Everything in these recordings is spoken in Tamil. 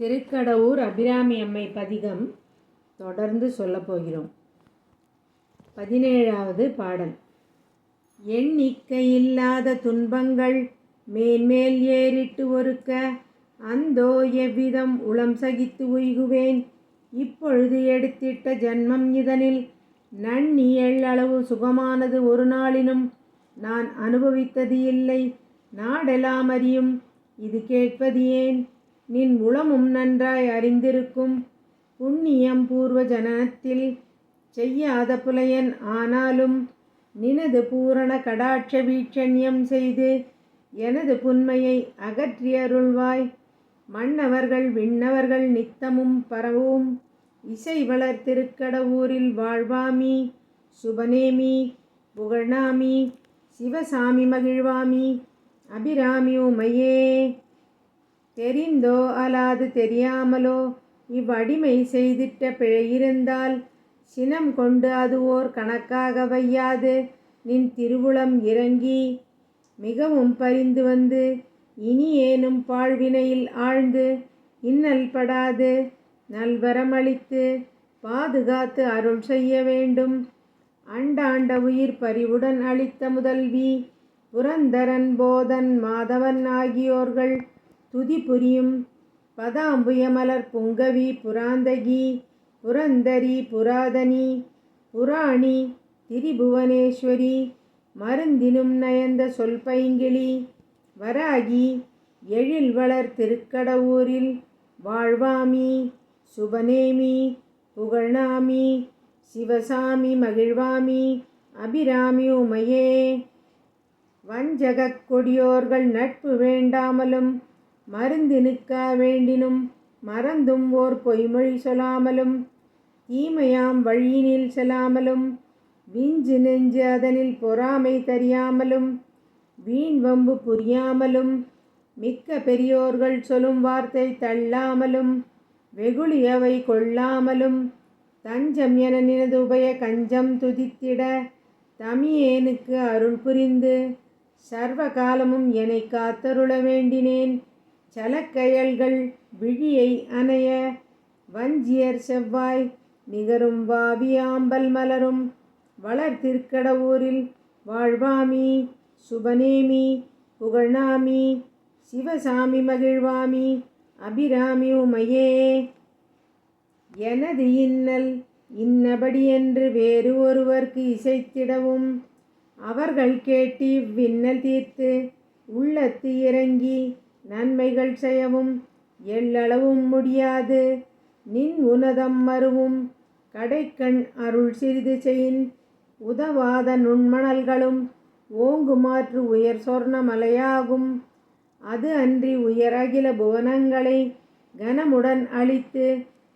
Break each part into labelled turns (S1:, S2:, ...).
S1: திருக்கடவூர் அபிராமி அம்மை பதிகம் தொடர்ந்து சொல்லப் போகிறோம். பதினேழாவது பாடல். எண்ணிக்கையில்லாத துன்பங்கள் மேன்மேல் ஏறிட்டு ஒருக்க அந்தோ எவ்விதம் உளம் சகித்து உய்குவேன். இப்பொழுது எடுத்திட்ட ஜன்மம் இதனில் நன்னியல் எள்ளளவு சுகமானது ஒரு நாளினும் நான் அனுபவித்தது இல்லை. நாடெல்லாம் அறியும் இது கேட்பது ஏன்? நின் உளமும் நன்றாய் அறிந்திருக்கும் புண்ணியம் பூர்வ ஜனனத்தில் செய்யாத புலையன் ஆனாலும் நினது பூரண கடாட்ச வீட்சண்யம் செய்து எனது புன்மையை அகற்றியருள்வாய் மன்னவர்கள் விண்ணவர்கள் நித்தமும் பரவும் இசை வளர் திருக்கடவூரில் வாழ்வாமி. சுபநேமி புகழ்நாமி சிவசாமி மகிழ்வாமி. அபிராமி உமையே தெரிந்தோ அலாது தெரியாமலோ இவ்வடிமை செய்திட்ட பிழையிருந்தால் சினம் கொண்டு அது ஓர் கணக்காக வையாது. நின் திருவுளம் இறங்கி மிகவும் பரிந்து வந்து இனி ஏனும் பாழ்வினையில் ஆழ்ந்து இன்னல் படாது. நல்வரமளித்து பாதுகாத்து அருள் செய்ய வேண்டும். அண்டாண்ட உயிர் பரிவுடன் அளித்த முதல்வி புரந்தரன் போதன் மாதவன் ஆகியோர்கள் துதி புரியும். பதாம்புயமலர் புங்கவி புராந்தகி புரந்தரி புராதனி புராணி திரிபுவனேஸ்வரி மருந்தினும் நயந்த சொல் பைங்கிளி வராகி எழில் வளர் திருக்கடவூரில் வாழ்வாமி சுபநேமி புகழ்நாமி சிவசாமி மகிழ்வாமி அபிராமி உமையே. வஞ்சகக் கொடியோர்கள் நட்பு வேண்டாமலும் மருந்து நிற்கா வேண்டினும் மறந்தும் ஓர் பொய்மொழி சொல்லாமலும் தீமையாம் வழியினில் செல்லாமலும் விஞ்சு நெஞ்சு அதனில் பொறாமை தெரியாமலும் வீண் வம்பு புரியாமலும் மிக்க பெரியோர்கள் சொல்லும் வார்த்தை தள்ளாமலும் வெகுளியவை கொள்ளாமலும் தஞ்சம் என நினது உபய கஞ்சம் துதித்திட தமியேனுக்கு அருள் புரிந்து சர்வ காலமும் என்னை காத்தருள வேண்டினேன். சலக்கயல்கள் விழியை அணைய வஞ்சியர் செவ்வாய் நிகரும் வாவியாம்பல் மலரும் வளர் வாழ்வாமி சுபநேமி புகழ்நாமி சிவசாமி மகிழ்வாமி அபிராமி உமையே. எனது இன்னல் இன்னபடி என்று வேறு ஒருவர்க்கு இசைத்திடவும் அவர்கள் கேட்டு இவ்வின்னல் தீர்த்து உள்ளத்து இறங்கி நன்மைகள் செய்யவும் எள்ளளவும் முடியாது. நின் உனதம் மறுவும் கடைக்கண் அருள் சிறிது செயின் உதவாத நுண்மணல்களும் ஓங்குமாற்று உயர் சொர்ண மலையாகும் அது அன்றி உயர் அகில புவனங்களை கனமுடன் அழித்து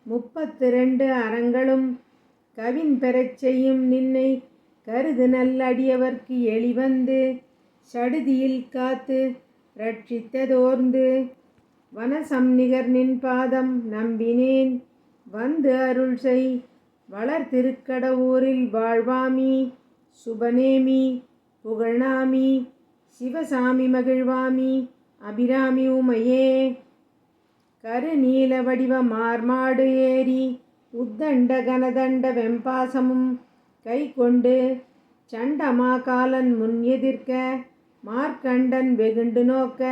S1: முப்பத்து ரெண்டு அறங்களும் கவின் பெறச் செய்யும் நின்னை கருது நல்லடியவர்க்கு எளிவந்து சடுதியில் காத்து ரட்சித்ததோர்ந்து வனசம்நிகர் நின் பாதம் நம்பினேன். வந்து அருள் செய் வளர் திருக்கடவூரில் வாழ்வாமி சுபநேமி புகழ்நாமி சிவசாமி மகிழ்வாமி அபிராமி உமையே. கருநீல வடிவ மார்மாடு ஏறி உத்தண்ட கனதண்ட வெம்பாசமும் கை கொண்டு சண்டமா காலன் முன் எதிர்க்க மார்க்கண்டன் வெகுண்டு நோக்க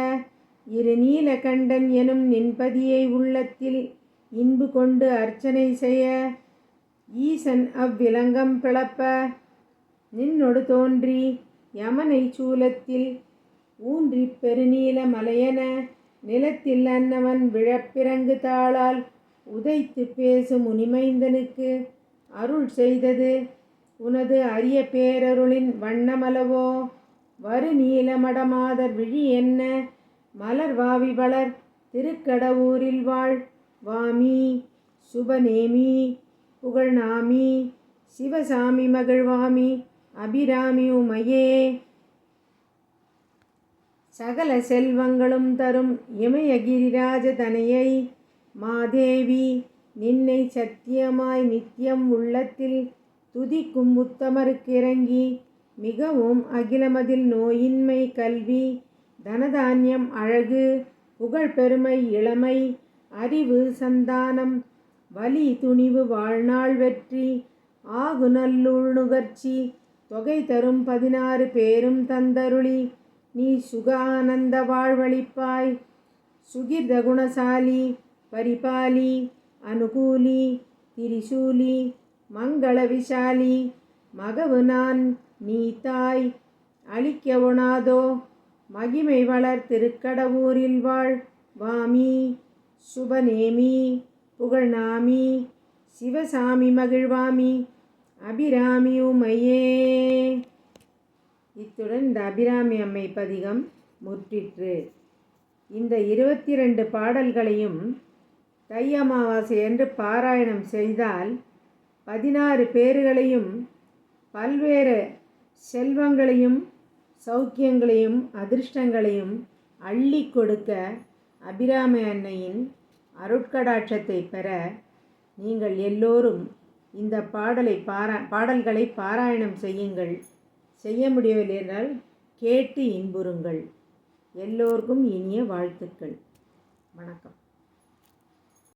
S1: இரு நீலகண்டன் எனும் நின்பதியை உள்ளத்தில் இன்பு கொண்டு அர்ச்சனை செய்ய ஈசன் அவ்விலங்கம் பிளப்ப நின்னொடு தோன்றி யமனை சூலத்தில் ஊன்றி பெருநீல மலையென நிலத்தில் அன்னவன் விழப்பிறங்கு தாளால் உதைத்து பேசும் முனிமைந்தனுக்கு அருள் செய்தது உனது அரிய பேரருளின் வண்ணமளவோ வரு நீலமடமாதர் விழி என்ன? மலர் வாவி வளர் திருக்கடவூரில் வாழ். வாமி சுபநேமி புகழ்நாமி சிவசாமி மகிழ்வாமி அபிராமி உமையே. சகல செல்வங்களும் தரும் இமயகிரிராஜதனையை மாதேவி நின்னை சத்தியமாய் நித்தியம் உள்ளத்தில் துதிக்கும் உத்தமருக்கு இறங்கி மிகவும் அகிலமதில் நோயின்மை கல்வி தனதானியம் அழகு புகழ் பெருமை இளமை அறிவு சந்தானம் வலி துணிவு வாழ்நாள் வெற்றி ஆகு நல்லுள் நுகர்ச்சி தொகை தரும் பதினாறு பேரும் தந்தருளி நீ சுகானந்த வாழ்வழிப்பாய் சுகிர்த குணசாலி பரிபாலி அனுகூலி திரிசூலி மங்கள விஷாலி மகவு நான் நீ தாய் அழிக்க ஒணாதோ மகிமை வளர் திருக்கடவூரில் வாழ். வாமி சுபநேமி புகழ்நாமி சிவசாமி மகிழ்வாமி அபிராமி உமையே. இத்துடன் இந்த அபிராமி அம்மை பதிகம் முற்றிற்று. இந்த இருபத்தி ரெண்டு பாடல்களையும் தை அமாவாசை என்று பாராயணம் செய்தால் பதினாறு பேர்களையும் பல்வேறு செல்வங்களையும் சௌக்கியங்களையும் அதிர்ஷ்டங்களையும் அள்ளி கொடுக்க அபிராமி அன்னையின் அருட்கடாட்சத்தை பெற நீங்கள் எல்லோரும் இந்த பாடலை பாரா பாடல்களை பாராயணம் செய்யுங்கள். செய்ய முடியவில்லை என்றால் கேட்டு இன்புறுங்கள். எல்லோருக்கும் இனிய வாழ்த்துக்கள். வணக்கம்.